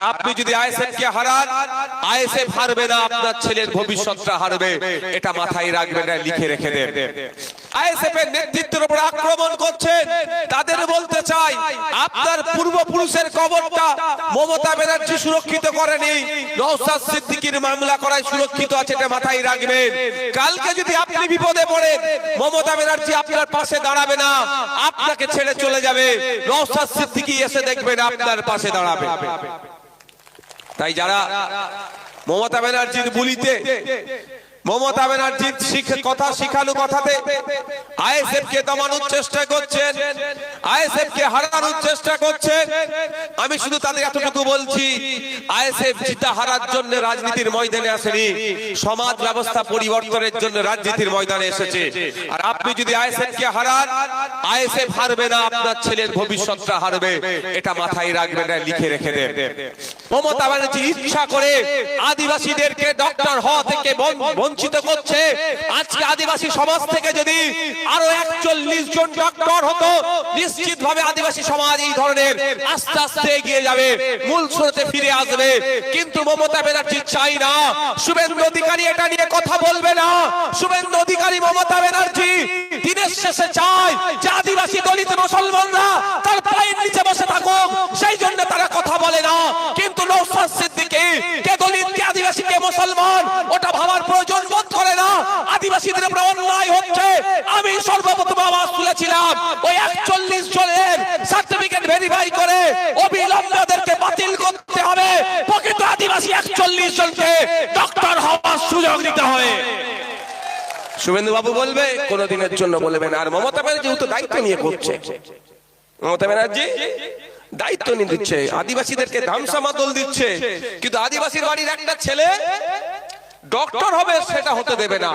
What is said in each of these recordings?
আপনি যদি আইএসএফ কে হারান, আইএসএফ হারবে না, আপনার ছেলের ভবিষ্যৎটা হারবে। এটা মাথায় রাখবেন না লিখে রেখে দেন। আইএসএফ এর নেতৃত্বের উপর আক্রমণ করছেন। তাদের বলতে চাই, আপনার পূর্বপুরুষের কবরটা মমতা ব্যানার্জি সুরক্ষিত করেনি, নওশাদ সিদ্দিকীর মামলা করায় সুরক্ষিত আছে, এটা মাথায় রাখবেন। কালকে যদি আপনি বিপদে পড়েন, মমতা ব্যানার্জি আপনার পাশে দাঁড়াবে না, আপনাকে ছেড়ে চলে যাবে। নওশাদ সিদ্দিকী এসে দেখবেন আপনার পাশে দাঁড়াবে। তাই যারা মমতা ব্যানার্জির বুলিতে, মমতা ব্যানার্জির কথা শিখানো কথাতে আইএসএফ কে দমানোর চেষ্টা করছেন আইএসএফ কে হারানোর চেষ্টা করছেন। আমি শুধু তাদের এতটুকু বলছি আইএসএফ জিতা হারার জন্য রাজনীতির ময়দানে আসেনি, সমাজ ব্যবস্থা পরিবর্তনের জন্য রাজনীতির ময়দানে এসেছে। আর আপনি যদি আইএসএফ কে হারান আইএসএফ হারবে না, আপনার ছেলের ভবিষ্যৎটা হারবে। এটা মাথায় রাখবেন লিখে রেখে দেন। মমতা ব্যানার্জি ইচ্ছা করে আদিবাসীদেরকে ডক্টর হওয়া থেকে বঞ্চিত করছে। আজকে আদিবাসী সমাজ থেকে যদি আরও একচল্লিশ জন ডক্টর হতো নিশ্চিত ভাবে আদিবাসী সমাজ এই ধরনের আস্তে আস্তে এগিয়ে যাবে, মূল স্রোতে ফিরে আসবে। কিন্তু মমতা ব্যানার্জি চাই না। শুভেন্দু অধিকারী এটা নিয়ে কথা বলবে না। শুভেন্দু অধিকারী, মমতা ব্যানার্জি, দিনের শেষে চায় যে আদিবাসী দলিত মুসলমানরা আদিবাসী কে মুসলমান, ওটা ভাবার প্রয়োজন বোধ করে না। আদিবাসীদের উপরে অন্যায় হচ্ছে। আমি সর্বপ্রথম আওয়াজ তুলেছিলাম, ওই একচল্লিশ জনের সার্টিফিকেট ভেরিফাই করে অবিলম্বে ওদেরকে বাতিল করতে হবে। প্রকৃত আদিবাসী একচল্লিশ জনকে ডক্টর হওয়ার সুযোগ দিতে হবে। শুভেন্দু বাবু বলবে, কোনদিনের জন্য বলবেন আর মমতা ব্যানার্জি তো দায়িত্ব নিয়ে করছে। মমতা ব্যানার্জি? দায়িত্ব নিয়ে দিচ্ছে। আদিবাসীদেরকে ধামসা মাদল দিচ্ছে। কিন্তু আদিবাসীর বাড়ির একটা ছেলে ডক্টর হবে সেটা হতে দেবে না।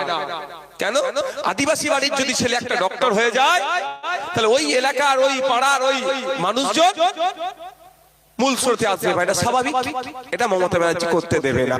কেন? আদিবাসী বাড়ির যদি ছেলে একটা ডক্টর হয়ে যায় তাহলে ওই এলাকার ওই পাড়ার ওই মানুষজন মূল স্রোতে আসবে এটা স্বাভাবিক। এটা মমতা ব্যানার্জি করতে দেবে না।